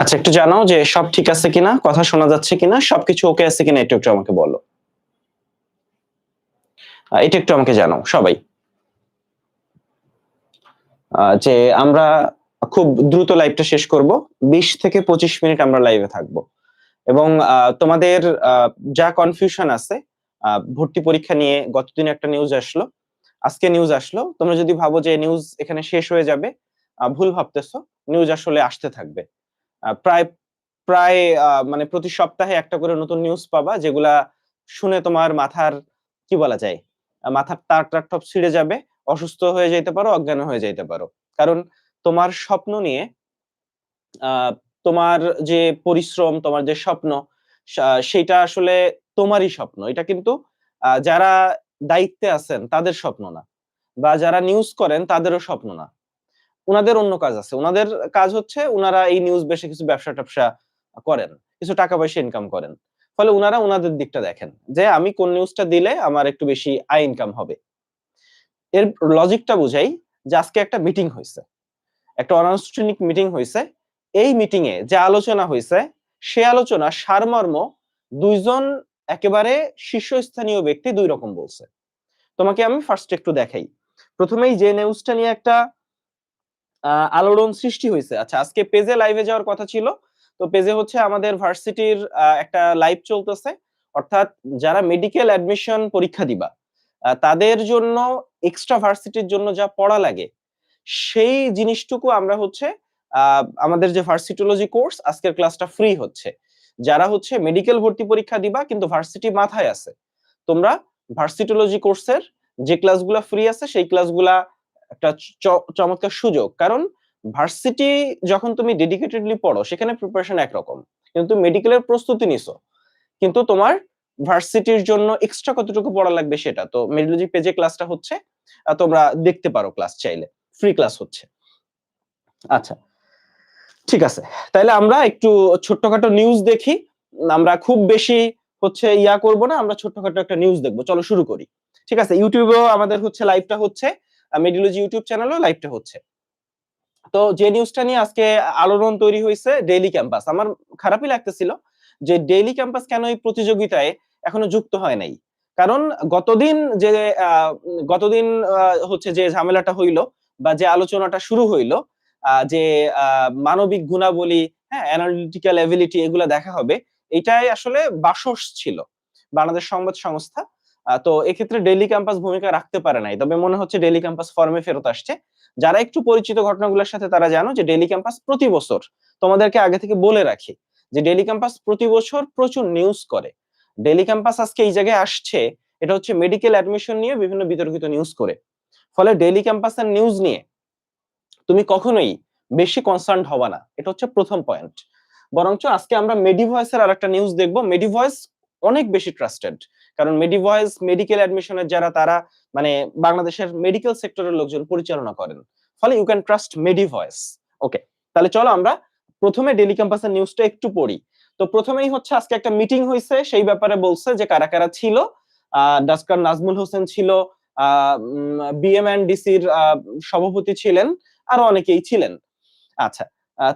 আচ্ছা একটু জানাও যে সব ঠিক আছে কিনা, কথা শোনা যাচ্ছে কিনা, সবকিছু ওকে আছে কিনা এটা একটু আমাকে বলো। এটা একটু আমাকে জানাও, সবাই। যে আমরা খুব দ্রুত লাইভটা শেষ করব, বিশ থেকে পঁচিশ মিনিট আমরা লাইভে থাকব। এবং তোমাদের যা কনফিউশন আছে ভর্তি পরীক্ষা নিয়ে গতদিন একটা নিউজ আসলো, আজকে নিউজ আসলো। তোমরা যদি ভাবো যে নিউজ এখানে শেষ হয়ে যাবে ভুল ভাবতেছো নিউজ আসলে আসতে থাকবে। প্রায় প্রায় মানে প্রতি সপ্তাহে একটা করে নতুন নিউজ পাবা যেগুলা শুনে তোমার মাথার, কি বলা যায় মাথার তার টার টপ ছিঁড়ে যাবে, অসুস্থ হয়ে যেতে পারো, অজ্ঞান হয়ে যেতে পারো। কারণ তোমার স্বপ্ন নিয়ে তোমার যে পরিশ্রম, তোমার যে স্বপ্ন সেটা আসলে তোমারই স্বপ্ন। এটা কিন্তু যারা দায়িত্বে আছেন তাদের স্বপ্ন না। বা যারা নিউজ করেন তাদেরও স্বপ্ন না। উনাদের অন্য কাজ আছে। ওনাদের কাজ হচ্ছে ওনারা এই নিউজ বেশি কিছু ব্যবসা ট্যাবসা করেন, কিছু টাকা পয়সা ইনকাম করেন। ফলে উনারা ওনাদের দিকটা দেখেন যে আমি কোন নিউজটা দিলে আমার একটু বেশি আয় ইনকাম হবে। এর লজিকটা বুঝাই যে আজকে একটা মিটিং হয়েছে একটা অনানুষ্ঠানিক মিটিং হয়েছে এই মিটিং এ যে আলোচনা হয়েছে সে আলোচনা সারমর্ম দুইজন একেবারে শীর্ষস্থানীয় ব্যক্তি দুই রকম বলছে। তোমাকে আমি ফার্স্ট একটু দেখাই। প্রথমেই যে নিউজটা নিয়ে একটা আলোড়ন সৃষ্টি হয়েছে। আচ্ছা আজকে পেজে লাইভে যাওয়ার কথা ছিল। তো পেজে হচ্ছে আমাদের ভার্সিটির একটা লাইভ চলতেছে। অর্থাৎ যারা মেডিকেল অ্যাডমিশন পরীক্ষা দিবা তাদের জন্য এক্সট্রা ভার্সিটির জন্য যা পড়া লাগে, সেই জিনিসটুকু আমরা হচ্ছে আমাদের যে ভার্সিটোলজি কোর্স আজকের ক্লাসটা ফ্রি হচ্ছে। যারা হচ্ছে মেডিকেল ভর্তি পরীক্ষা দিবা, কিন্তু ভার্সিটি মাথায় আছে। তোমরা ভার্সিটোলজি কোর্সের যে ক্লাসগুলা ফ্রি আছে, সেই ক্লাসগুলা একটা চমৎকার সুযোগ। কারণ ভার্সিটি যখন তুমি ডেডিকেটেডলি পড়ো, সেখানে প্রিপারেশন একরকম। কিন্তু তুমি মেডিকেলের প্রস্তুতি নিছো। কিন্তু তোমার ভার্সিটির জন্য এক্সট্রা কতটুকু পড়া লাগবে সেটা? তো মেডিলজি পেজে ক্লাসটা হচ্ছে তোমরা দেখতে পারো ক্লাস চাইলে। ফ্রি ক্লাস হচ্ছে। আচ্ছা ঠিক আছে। তাহলে আমরা একটু ছোট্টখাটো নিউজ দেখি। আমরা খুব বেশি হচ্ছে ইয়া করব না, আমরা ছোট্টখাটো একটা নিউজ দেখব। চলো শুরু করি। ঠিক আছে, ইউটিউবেও আমাদের হচ্ছে লাইভটা হচ্ছে। মেডিলজি ইউটিউব চ্যানেলেও লাইভটা হচ্ছে। তো যে নিউজটা নিয়ে আজকে আলোড়ন তৈরি হয়েছে ডেইলি ক্যাম্পাস আমার খারাপই লাগতেছিল যে ডেইলি ক্যাম্পাস কেন এই প্রতিযোগিতায় এখনও যুক্ত হয় নাই? কারণ গতদিন যে গতদিন হচ্ছে যে ঝামেলাটা হইল বা যে আলোচনাটা শুরু হইল যে মানবিক গুণাবলী হ্যাঁ অ্যানালিটিক্যাল এবিলিটি এগুলা দেখা হবে, এটাই আসলে বাসস ছিল বাংলাদেশ সংবাদ সংস্থা। তো এক্ষেত্রে ডেইলি ক্যাম্পাস ভূমিকা রাখতে পারে নাই। তবে মনে হচ্ছে ডেলি ক্যাম্পাস ফর্মে ফেরত আসছে। যারা একটু পরিচিত ঘটনাগুলোর সাথে তারা জানো যে ডেইলি ক্যাম্পাস প্রতি বছর তোমাদেরকে আগে থেকে বলে রাখি যে ডেইলি ক্যাম্পাস প্রতি বছর প্রচুর নিউজ করে। ডেইলি ক্যাম্পাস আজকে এই জায়গায় আসছে, এটা হচ্ছে মেডিকেল অ্যাডমিশন নিয়ে বিভিন্ন বিতর্কিত নিউজ করে। ফলে ডেইলি ক্যাম্পাসের নিউজ নিয়ে তুমি কখনোই বেশি কনসার্ন হবা না। এটা হচ্ছে প্রথম পয়েন্ট বরঞ্চ আজকে আমরা মেডিভয়েসের আর একটা নিউজ দেখব। মেডিভয়েস অনেক বেশি ট্রাস্টেড কারণ মেডিভয়েস মেডিকেল অ্যাডমিশনের যারা, তারা মানে বাংলাদেশের মেডিকেল সেক্টরের লোকজন পরিচালনা করেন। ফলে you can trust Medivoice okay তাহলে চলো আমরা প্রথমে ডেলি ক্যাম্পাসের নিউজটা একটু পড়ি। তো প্রথমেই হচ্ছে আজকে একটা মিটিং হয়েছে সেই ব্যাপারে বলছে যে কারা কারা ছিল। ডাস্কার নাজমুল হোসেন ছিল বিএমএনডিসির সভাপতি ছিলেন, আরও অনেকেই ছিলেন। আচ্ছা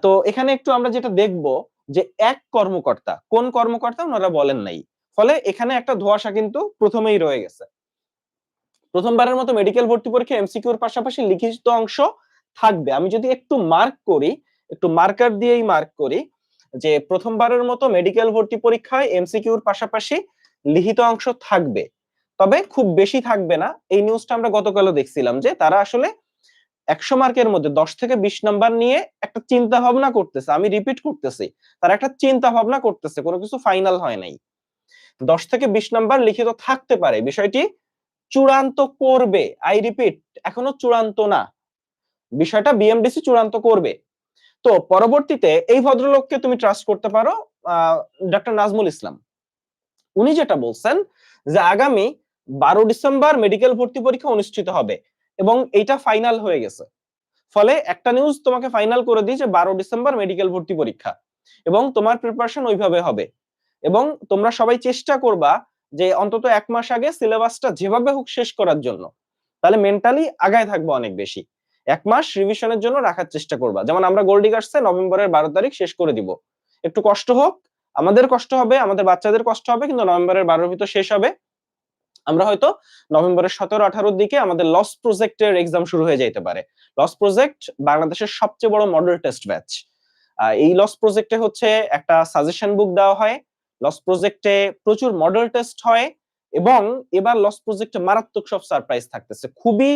তো এখানে একটু আমরা যেটা দেখব যে এক কর্মকর্তা, কোন কর্মকর্তা ওনারা বলেন নাই? ফলে এখানে একটা ধোয়াশা কিন্তু প্রথমেই রয়ে গেছে। প্রথমবারের মতো মেডিকেল ভর্তি পরীক্ষা এমসিকিউর পাশাপাশি লিখিত অংশ থাকবে। আমি যদি একটু মার্ক করি, একটু মার্কার দিয়েই মার্ক করি, যে প্রথমবারের মতো মেডিকেল ভর্তি পরীক্ষায় এমসিকিউর পাশাপাশি লিখিত অংশ থাকবে। তবে খুব বেশি থাকবে না। এই নিউজটা আমরা গতকালও দেখছিলাম যে তারা আসলে একশো মার্কের মধ্যে দশ থেকে বিশ নাম্বার নিয়ে একটা চিন্তা ভাবনা করতেছে। আমি রিপিট করতেছি। তারা একটা চিন্তা ভাবনা করতেছে। কোনো কিছু ফাইনাল হয় নাই। দশ থেকে বিশ নাম্বার লিখিত থাকতে পারে। বিষয়টি চূড়ান্ত করবে। আই রিপিট এখনও চূড়ান্ত না। বিষয়টা বিএমডিসি চূড়ান্ত করবে। তো পরবর্তীতে এই ভদ্রলোককে তুমি ট্রাস্ট করতে পারো ডক্টর নাজমুল ইসলাম। উনি যেটা বলছেন যে আগামী বারো ডিসেম্বর মেডিকেল ভর্তি পরীক্ষা অনুষ্ঠিত হবে এবং এইটা ফাইনাল হয়ে গেছে। ফলে একটা নিউজ তোমাকে ফাইনাল করে দিই যে বারো ডিসেম্বর মেডিকেল ভর্তি পরীক্ষা এবং তোমার প্রিপারেশন ওইভাবে হবে। এবং তোমরা সবাই চেষ্টা করবা যে অন্তত এক মাস আগে সিলেবাসটা যেভাবে হোক শেষ করার জন্য, তাহলে মেন্টালি আগায় থাকব অনেক বেশি। এক মাস রিভিশনের জন্য রাখার চেষ্টা করবা। যেমন আমরা গোল্ডি গার্ডসে নভেম্বরের বারো তারিখ শেষ করে দিব। একটু কষ্ট হোক, আমাদের কষ্ট হবে, আমাদের বাচ্চাদের কষ্ট হবে, কিন্তু নভেম্বরের বারোর ভিতর শেষ হবে। আমরা হয়তো নভেম্বরের সতেরো, আঠারোর দিকে আমাদের লস প্রজেক্টের এক্সাম শুরু হয়ে যেতে পারে। লস প্রজেক্ট বাংলাদেশের সবচেয়ে বড় মডেল টেস্ট ব্যাচ এই লস প্রজেক্টে হচ্ছে একটা সাজেশন বুক দেওয়া হয়। লস প্রজেক্টে প্রচুর মডেল টেস্ট হয় এবং এবার লস প্রজেক্টে মারাত্মক সব সারপ্রাইজ থাকতেছে। খুবই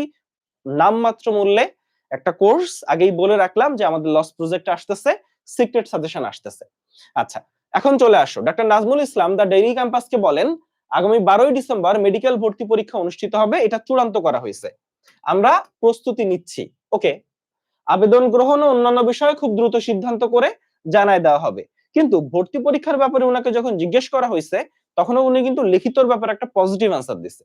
নামমাত্র মূল্যে একটা কোর্স আগেই বলে রাখলাম যে আমাদের লস প্রজেক্ট আসতেছে সিক্রেট সাজেশন আসতেছে। আচ্ছা এখন চলে আসো। Doctor Nazmul Islam the daily ক্যাম্পাসকে বলেন, আগামী বারোই ডিসেম্বর মেডিকেল ভর্তি পরীক্ষা অনুষ্ঠিত হবে, এটা চূড়ান্ত করা হয়েছে। আমরা প্রস্তুতি নিচ্ছি। ওকে আবেদন গ্রহণ ও অন্যান্য বিষয়ে খুব দ্রুত সিদ্ধান্ত করে জানায় দেওয়া হবে। কিন্তু ভর্তি পরীক্ষার ব্যাপারে ওনাকে যখন জিজ্ঞেস করা হয়েছে, তখনও উনি কিন্তু লিখিতর ব্যাপারে একটা পজিটিভ আনসার দিচ্ছে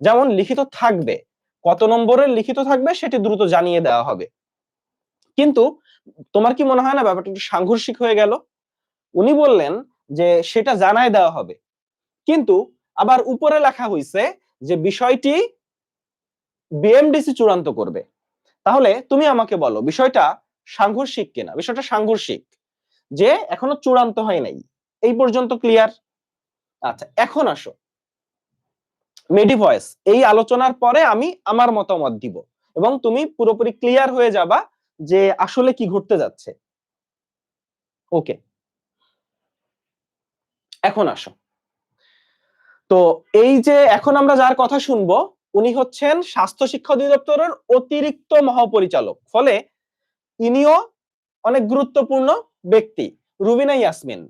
যেমন লিখিত থাকবে, কত নম্বরের লিখিত থাকবে সেটি দ্রুত জানিয়ে দেওয়া হবে। কিন্তু তোমার কি মনে হয় না ব্যাপারটা একটু সাংঘর্ষিক হয়ে গেল? উনি বললেন যে সেটা জানায় দেওয়া হবে। কিন্তু আবার উপরে লেখা হয়েছে যে বিষয়টি বিএমডিসি চূড়ান্ত করবে। তাহলে তুমি আমাকে বলো, বিষয়টা সাংঘর্ষিক কিনা? বিষয়টা সাংঘর্ষিক। যে এখনও চূড়ান্ত হয় নাই। এই পর্যন্ত ক্লিয়ার আচ্ছা এখন আসো। মেডি ভয়েস এই আলোচনার পরে আমি আমার মতামত দিব এবং তুমি পুরোপুরি ক্লিয়ার হয়ে যাবা যে আসলে কি ঘটতে যাচ্ছে। ওকে এখন আসো। তো এই যে এখন আমরা যার কথা শুনব, উনি হচ্ছেন স্বাস্থ্য শিক্ষা অধিদপ্তরের অতিরিক্ত মহাপরিচালক। ফলে ইনিও অনেক গুরুত্বপূর্ণ ব্যক্তি, রুবিনা ইয়াসমিন।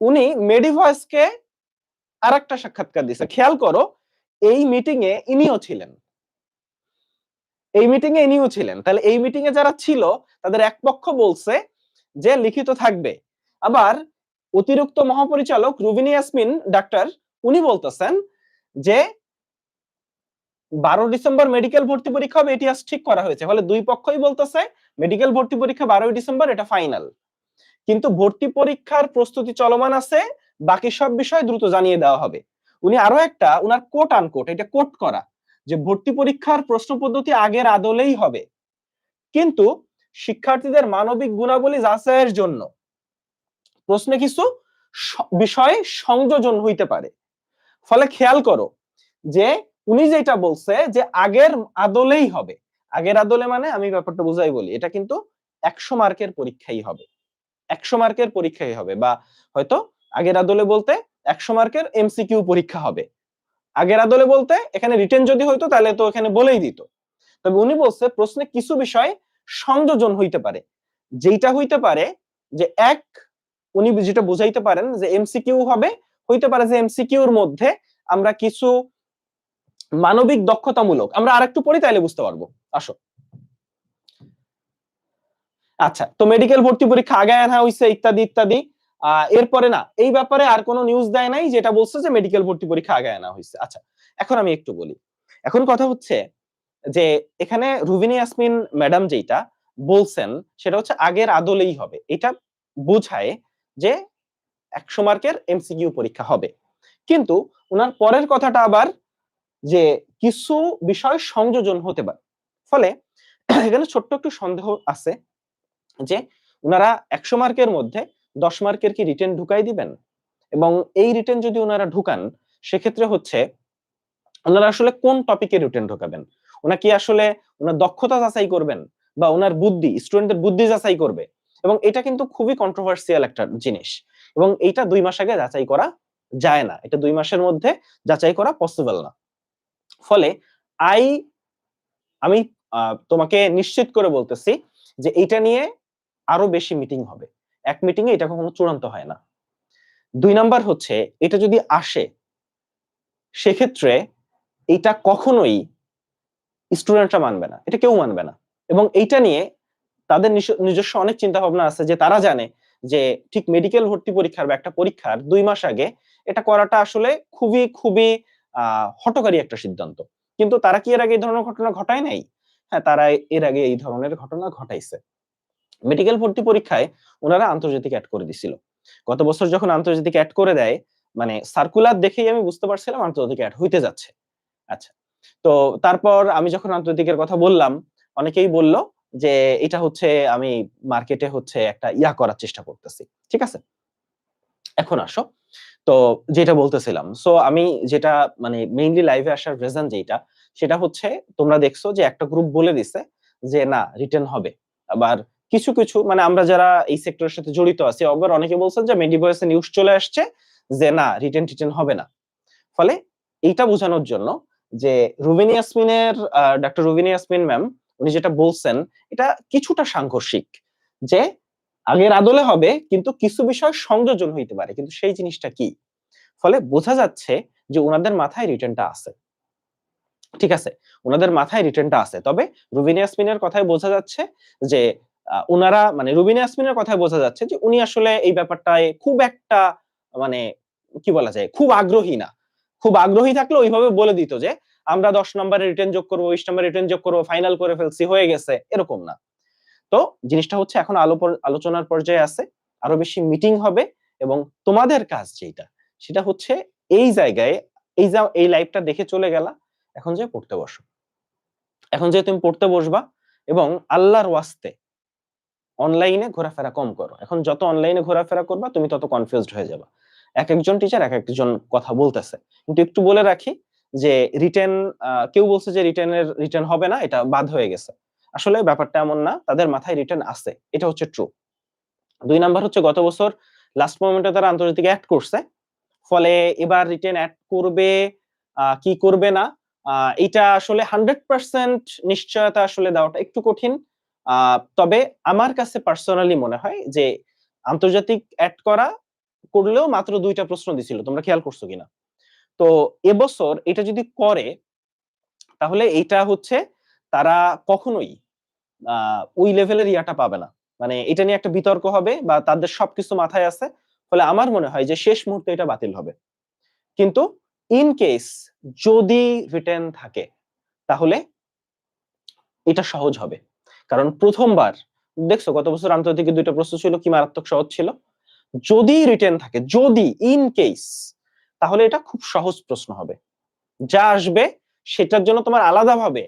উনি মেডিভয়েসকে আর একটা সাক্ষাৎকার দিছে খেয়াল করো, এই মিটিং এ ইনিও ছিলেন। এই মিটিং এ ইনিও ছিলেন। তাহলে এই মিটিং এ যারা ছিল, তাদের এক পক্ষ বলছে যে লিখিত থাকবে। আবার অতিরিক্ত মহাপরিচালক রুবিনী ইয়াসমিন, ডাক্তার, উনি বলতেছেন যে বারো ডিসেম্বর মেডিকেল ভর্তি পরীক্ষা হবে, এটি আজ ঠিক করা হয়েছে। ফলে দুই পক্ষই বলতেছে, মেডিকেল ভর্তি পরীক্ষা বারোই ডিসেম্বর, এটা ফাইনাল। কিন্তু ভর্তি পরীক্ষার প্রস্তুতি চলমান আছে, বাকি সব বিষয় দ্রুত জানিয়ে দেওয়া হবে। উনি আরও একটা, উনার কোট আনকোট এটা কোট করা, যে ভর্তি পরীক্ষার প্রশ্ন পদ্ধতি আগের আদলেই হবে। কিন্তু শিক্ষার্থীদের মানবিক গুণাবলী যাচাইয়ের জন্য প্রশ্নে কিছু বিষয় সংযোজন হইতে পারে। ফলে খেয়াল করো যে উনি যেটা বলছে যে আগের আদলেই হবে। আগের আদলে মানে আমি ব্যাপারটা বুঝাই বলি, এটা কিন্তু একশো মার্কের পরীক্ষাই হবে। একশো মার্কের পরীক্ষাই হবে বা হয়তো আগের আদলে বলতে একশো মার্কের এমসিকিউ পরীক্ষা হবে। আগের আদলে বলতে এখানে রিটেন যদি হইতো তাহলে তো এখানে বলেই দিত। তবে উনি বলছে, প্রশ্নে কিছু বিষয় সংযোজন হইতে পারে। যেটা হইতে পারে যে এক, উনি যেটা বুঝাইতে পারেন যে এমসিকিউ হবে, হইতে পারে যে এমসিকিউর মধ্যে আমরা কিছু মানবিক দক্ষতামূলক, আমরা আরেকটু পড়ি তাইলে বুঝতে পারব। আসো। আচ্ছা তো মেডিকেল ভর্তি পরীক্ষা আগে আনা হয়েছে ইত্যাদি ইত্যাদি। এরপরে না, এই ব্যাপারে আর কোনো নিউজ দেয় নাই যেটা বলছে যে মেডিকেল ভর্তি পরীক্ষা আগে আনা হয়েছে আচ্ছা এখন আমি একটু বলি। এখন কথা হচ্ছে যে এখানে রুবিনী ইয়াসমিন ম্যাডাম যেটা বলছেন, সেটা হচ্ছে আগের আদলেই হবে। এটা বোঝায় যে একশো মার্কের এমসিকিউ পরীক্ষা হবে। কিন্তু ওনার পরের কথাটা আবার যে কিছু বিষয় সংযোজন হতে পারে। ফলে এখানে ছোট্ট একটু সন্দেহ আছে। যে ওনারা একশো মার্কের মধ্যে দশ মার্কের কি রিটেন ঢুকাই দিবেন? এবং এই রিটেন যদি ওনারা ঢুকান, সেক্ষেত্রে হচ্ছে ওনারা আসলে কোন টপিকে রিটেন ঢুকাবেন? ওনা কি আসলে ওনার দক্ষতা যাচাই করবেন বা ওনার বুদ্ধি স্টুডেন্টদের বুদ্ধি যাচাই করবে? এবং এটা কিন্তু খুবই কন্ট্রোভার্সিয়াল একটা জিনিস। এবং এইটা দুই মাস আগে যাচাই করা যায় না। এটা দুই মাসের মধ্যে যাচাই করা পসিবল না। ফলে আই আমি তোমাকে নিশ্চিত করে বলতেছি যে এইটা নিয়ে আরও বেশি মিটিং হবে। এক মিটিং এ এটা কখনো চূড়ান্ত হয় না। দুই নাম্বার হচ্ছে, এটা যদি আসে, সেক্ষেত্রে এটা কখনোই স্টুডেন্টরা মানবে না, এটা কেউ মানবে না। এবং এইটা নিয়ে তাদের নিজস্ব অনেক চিন্তা ভাবনা আছে যে তারা জানে যে ঠিক মেডিকেল ভর্তি পরীক্ষার বা একটা পরীক্ষার দুই মাস আগে এটা করাটা আসলে খুবই খুবই হটকারী একটা সিদ্ধান্ত। কিন্তু তারা কি এর আগে এই ধরনের ঘটনা ঘটায় নাই? হ্যাঁ তারা এর আগে এই ধরনের ঘটনা ঘটাইছে। মেডিকেল ভর্তি পরীক্ষায় ওনারা আন্তর্জাতিক অ্যাড করে দিছিল। গত বছর যখন আন্তর্জাতিক অ্যাড করে দেয় মানে সার্কুলার দেখেই আমি বুঝতে পারছিলাম আন্তর্জাতিক অ্যাড হইতে যাচ্ছে। আচ্ছা তো তারপর আমি যখন আন্তর্জাতিকের কথা বললাম, অনেকেই বলল যে এটা হচ্ছে আমি মার্কেটে হচ্ছে একটা ইয়া করার চেষ্টা করতেছি, ঠিক আছে? এখন আসো। তো যেটা বলতেছিলাম সো আমি যেটা মানে মেইনলি লাইভে আসার রিজন যেটা সেটা হচ্ছে তোমরা দেখছ যে একটা গ্রুপ বলে দিছে যে না রিটার্ন হবে। আবার কিছু কিছু মানে আমরা যারা এই সেক্টরের সাথে জড়িত আছি আবার অনেকে বলছেন যে মেডিভয়েসে নিউজ চলে আসছে যে না রিটার্ন টিটেন হবে না। ফলে এইটা বোঝানোর জন্য যে রুবিনী ইয়াসমিনের ডক্টর রুবিনী ইয়াসমিন ম্যাম উনি যেটা বলছেন, এটা কিছুটা সাংঘর্ষিক যে আগের আদলে হবে, কিন্তু কিছু বিষয় সংযোজন হইতে পারে, কিন্তু সেই জিনিসটা কি? ফলে বোঝা যাচ্ছে যে ওনাদের মাথায় রিটার্নটা আছে। ঠিক আছে? ওনাদের মাথায় রিটার্নটা আছে। তবে রুবিনী ইয়াসমিনের কথায় বোঝা যাচ্ছে যে ওনারা মানে রুবিন ইয়াসমিনের কথায় বোঝা যাচ্ছে যে উনি আসলে এই ব্যাপারটায় খুব একটা মানে কি বলা যায়, খুব আগ্রহী না। খুব আগ্রহী থাকলে ওইভাবে বলে দিত যে, আমরা দশ নম্বরে রিটার্ন যোগ করব, বিশ নম্বরে রিটার্ন যোগ করব ফাইনাল করে ফেলছি, হয়ে গেছে। এরকম না। তো জিনিসটা হচ্ছে এখন আলো আলোচনার পর্যায়ে আছে, আরও বেশি মিটিং হবে এবং তোমাদের কাজ যেটা সেটা হচ্ছে এই জায়গায়, এই যা, এই লাইভটা দেখে চলে গেলা, এখন যে পড়তে বসো। এখন যে তুমি পড়তে বসবা এবং আল্লাহর ওয়াস্তে অনলাইনে ঘোরাফেরা কম করো। এখন যত অনলাইনে ঘোরাফেরা করবা, তুমি তত কনফিউজড হয়ে যাবা। এক একজন টিচার এক একজন কথা বলতেছে। কিন্তু একটু বলে রাখি যে রিটেন কেউ বলছে যে রিটেনের রিটার্ন হবে না, এটা বাদ হয়ে গেছে। আসলে ব্যাপারটা এমন না, তাদের মাথায় রিটার্ন আছে। এটা হচ্ছে ট্রু দুই নাম্বার হচ্ছে গত বছর লাস্ট মোমেন্টে তারা আন্তর্জাতিক অ্যাড করছে। ফলে এবার রিটেন অ্যাড করবে কি করবে না এটা আসলে হান্ড্রেড পার্সেন্ট নিশ্চয়তা আসলে দেওয়াটা একটু কঠিন। তবে আমার কাছে পার্সোনালি মনে হয় যে আন্তর্জাতিক অ্যাড করা করলেও মাত্র দুইটা প্রশ্ন দিছিল, তোমরা খেয়াল করছ কিনা? তো এবছর এটা যদি করে, তাহলে এইটা হচ্ছে তারা কখনোই ওই লেভেলের ইয়াটা পাবে না। মানে এটা নিয়ে একটা বিতর্ক হবে বা তাদের সবকিছু মাথায় আছে, ফলে আমার মনে হয় যে শেষ মুহূর্তে এটা বাতিল হবে। কিন্তু ইন কেস যদি রিটার্ন থাকে, তাহলে এটা সহজ হবে। কারণ প্রথমবার, দেখছ গত বছর আন্তর্জাতিক দুইটা প্রশ্ন ছিল, কি মারাত্মক সহজ ছিল? যদি রিটার্ন থাকে, যদি ইন কেস তাহলে এটা খুব সহজ প্রশ্ন হবে। যা আসবে, সেটার জন্য তোমার আলাদাভাবে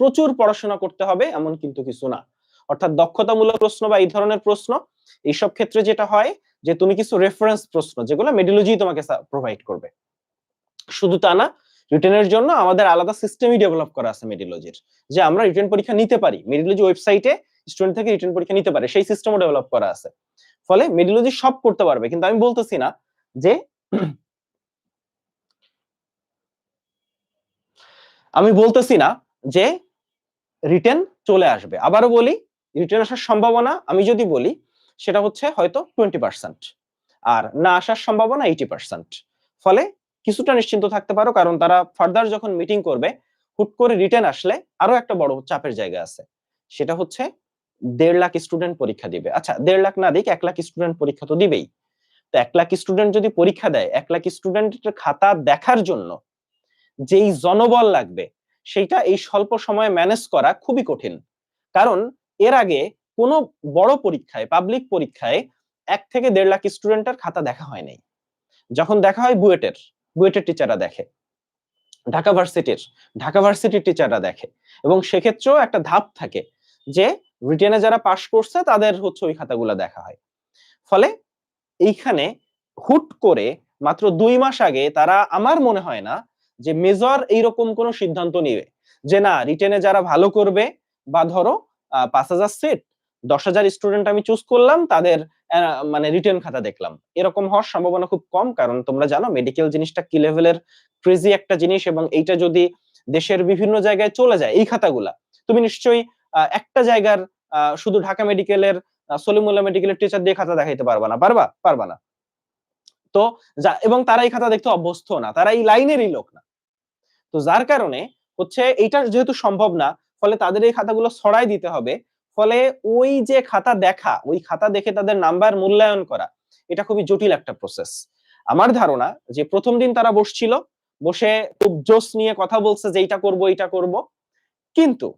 প্রচুর পড়াশোনা করতে হবে, এমন কিন্তু কিছু না। অর্থাৎ দক্ষতামূলক প্রশ্ন বা এই ধরনের প্রশ্ন, এইসব ক্ষেত্রে যেটা হয়, যে তুমি কিছু রেফারেন্স প্রশ্ন, যেগুলো মেডিলজি তোমাকে প্রোভাইড করবে। শুধু তা না রিটেনের জন্য আমাদের আলাদা সিস্টেমই ডেভেলপ করা আছে মেডিলজির যে আমরা রিটেন পরীক্ষা নিতে পারি। মেডিলজি ওয়েবসাইটে স্টুডেন্ট থেকে রিটেন পরীক্ষা নিতে পারে, সেই সিস্টেমও ডেভেলপ করা আছে। ফলে মেডিলজি সব করতে পারবে, কিন্তু আমি বলতেছি না যে আমি বলতেছি না যে রিটেন চলে আসবে। আবারও বলি রিটেন আসার সম্ভাবনা আমি যদি বলি, সেটা হচ্ছে হয়তো টোয়েন্টি পার্সেন্ট আর না আসার সম্ভাবনা এইটি পার্সেন্ট ফলে কিছুটা নিশ্চিন্ত থাকতে পারো, কারণ তারা ফার্দার যখন মিটিং করবে, হুট করে রিটেন আসলে আরও একটা বড় চাপের জায়গা আছে। সেটা হচ্ছে দেড় লাখ স্টুডেন্ট পরীক্ষা দিবে। আচ্ছা দেড় লাখ না দিক, এক লাখ স্টুডেন্ট পরীক্ষা তো দিবেই। তো এক লাখ স্টুডেন্ট যদি পরীক্ষা দেয়, এক লাখ স্টুডেন্টের খাতা দেখার জন্য যেই জনবল লাগবে, সেইটা এই স্বল্প সময়ে ম্যানেজ করা খুবই কঠিন। কারণ এর আগে কোনো বড় পরীক্ষায় পাবলিক পরীক্ষায় এক থেকে দেড় লাখ স্টুডেন্টের খাতা দেখা হয় নাই। যখন দেখা হয় বুয়েটের বুয়েটের টিচাররা দেখে। ঢাকা ভার্সিটির ঢাকা ভার্সিটির টিচাররা দেখে। এবং সেক্ষেত্রেও একটা ধাপ থাকে যে রিটেনে যারা পাশ করছে, তাদের হচ্ছে ওই খাতাগুলো দেখা হয়। ফলে এইখানে হুট করে মাত্র দুই মাস আগে তারা আমার মনে হয় না যে মেজর এইরকম কোনো সিদ্ধান্ত নিবে যে না রিটেনে যারা ভালো করবে বা ধরো পাঁচ হাজার সিট দশ হাজার স্টুডেন্ট আমি চুজ করলাম, তাদের মানে রিটার্ন খাতা দেখলাম। এরকম হওয়ার সম্ভাবনা খুব কম, কারণ তোমরা জানো মেডিকেল জিনিসটা কি লেভেলের ক্রেজি একটা জিনিস এবং এইটা যদি দেশের বিভিন্ন জায়গায় চলে যায়, এই খাতাগুলা, তুমি নিশ্চয়ই একটা জায়গার শুধু ঢাকা মেডিকেলের সলিমুল্লাহ মেডিকেলের টিচার দিয়ে খাতা দেখাইতে পারবা না। পারবা? পারবা না। তো যা, এবং তারা এই খাতা দেখতে অভ্যস্ত না, তারা এই লাইনেরই লোক না। তো যার কারণে হচ্ছে এইটা যেহেতু সম্ভব না, ফলে তাদের এই খাতাগুলো ছড়াই দিতে হবে ফলে ওই যে খাতা দেখা, ওই খাতা দেখে তাদের নাম্বার মূল্যায়ন করা, এটা খুবই জটিল একটা প্রসেস আমার ধারণা যে প্রথম দিন তারা বসছিল, বসে খুব জোশ নিয়ে কথা বলছে যে এইটা করব এইটা করব। কিন্তু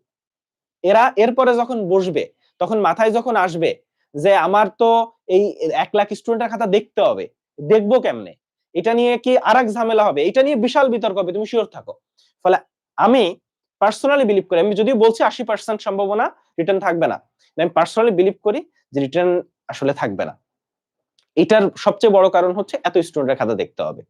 এরা এরপরে যখন বসবে, তখন মাথায় যখন আসবে যে আমার তো এই এক লাখ স্টুডেন্টের খাতা দেখতে হবে, দেখব কেমনে? এটা নিয়ে কি আরেক ঝামেলা হবে? এটা নিয়ে বিশাল বিতর্ক হবে, তুমি শিওর থাকো। ফলে আমি পার্সোনালি বিলিভ করি। আমি যদিও বলছি আশি পার্সেন্ট সম্ভাবনা রিটার্ন থাকবে না আমি পার্সোনালি বিলিভ করি যে রিটার্ন আসলে থাকবে না। এটার সবচেয়ে বড় কারণ হচ্ছে এত স্টুডেন্টের খাতা দেখতে হবে।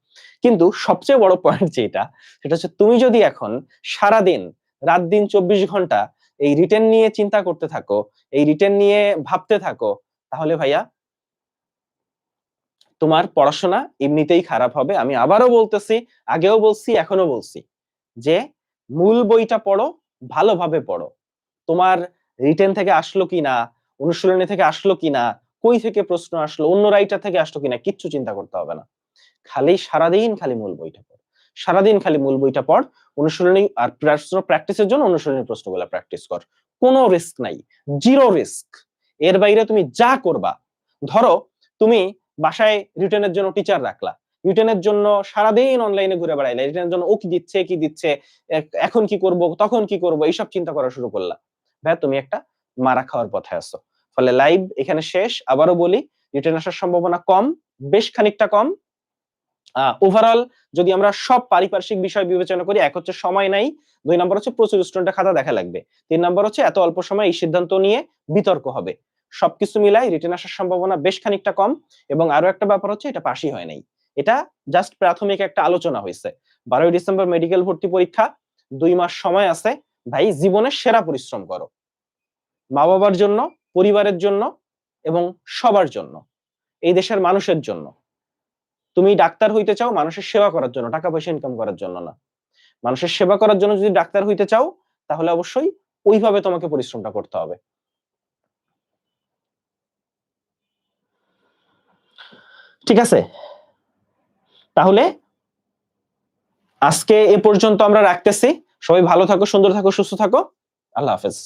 কিন্তু সবচেয়ে বড় পয়েন্ট যেটা, সেটা হচ্ছে তুমি যদি এখন সারা দিন রাত দিন চব্বিশ ঘণ্টা এই রিটার্ন নিয়ে চিন্তা করতে থাকো, এই রিটার্ন নিয়ে ভাবতে থাকো, তাহলে ভাইয়া তোমার পড়াশোনা এমনিতেই খারাপ হবে। আমি আবারও বলতেছি, আগেও বলছি এখনও বলছি যে মূল বইটা পড়ো, ভালোভাবে পড়ো। তোমার রিটেন থেকে আসলো কিনা, অনুশীলনী থেকে আসলো কিনা, কই থেকে প্রশ্ন আসলো, অন্য রাইটার থেকে আসলো কিনা, কিচ্ছু চিন্তা করতে হবে না। খালি সারাদিন খালি মূল বইটা পড়। সারাদিন খালি মূল বইটা পড়, অনুশীলনী আর প্রশ্ন প্র্যাকটিসের জন্য অনুশীলনী প্রশ্নগুলো প্র্যাকটিস কর। কোনো রিস্ক নাই জিরো রিস্ক এর বাইরে তুমি যা করবা, ধরো তুমি বাসায় রিটেনের জন্য টিচার রাখলা রিটেনের জন্য সারাদিন অনলাইনে ঘুরে বেড়াইলা রিটেনের জন্য ও কি দিচ্ছে কি দিচ্ছে এখন কি করব, তখন কি করব, এইসব চিন্তা করা শুরু করলা। ভাই তুমি একটা মারা খাওয়ার পথে আছো। ফলে লাইভ এখানে শেষ। আবারও বলি রিটেন আসার সম্ভাবনা কম, বেশ খানিকটা কম। ওভারঅল যদি আমরা সব পারিপার্শ্বিক বিষয় বিবেচনা করি, এক হচ্ছে সময় নাই, দুই নম্বর হচ্ছে প্রচুর স্টুডেন্টের খাতা দেখা লাগবে। তিন নম্বর হচ্ছে এত অল্প সময় এই সিদ্ধান্ত নিয়ে বিতর্ক হবে। সবকিছু মিলাই রিটেন আসার সম্ভাবনা বেশ খানিকটা কম এবং আরও একটা ব্যাপার হচ্ছে এটা পাশই হয় নাই। এটা জাস্ট প্রাথমিক একটা আলোচনা হয়েছে। বারোই ডিসেম্বর মেডিকেল ভর্তি পরীক্ষা, দুই মাস সময় আছে। ভাই, জীবনের সেরা পরিশ্রম করো। মা বাবার জন্য, পরিবারের জন্য এবং সবার জন্য, এই দেশের মানুষের জন্য। তুমি ডাক্তার হইতে চাও, মানুষের সেবা করার জন্য টাকা পয়সা ইনকাম করার জন্য না। মানুষের সেবা করার জন্য যদি ডাক্তার হইতে চাও, তাহলে অবশ্যই ওইভাবে তোমাকে পরিশ্রমটা করতে হবে। ঠিক আছে? তাহলে আজকে এ পর্যন্ত আমরা রাখতেছি। সবাই ভালো থাকো, সুন্দর থাকো, সুস্থ থাকো। আল্লাহ হাফেজ।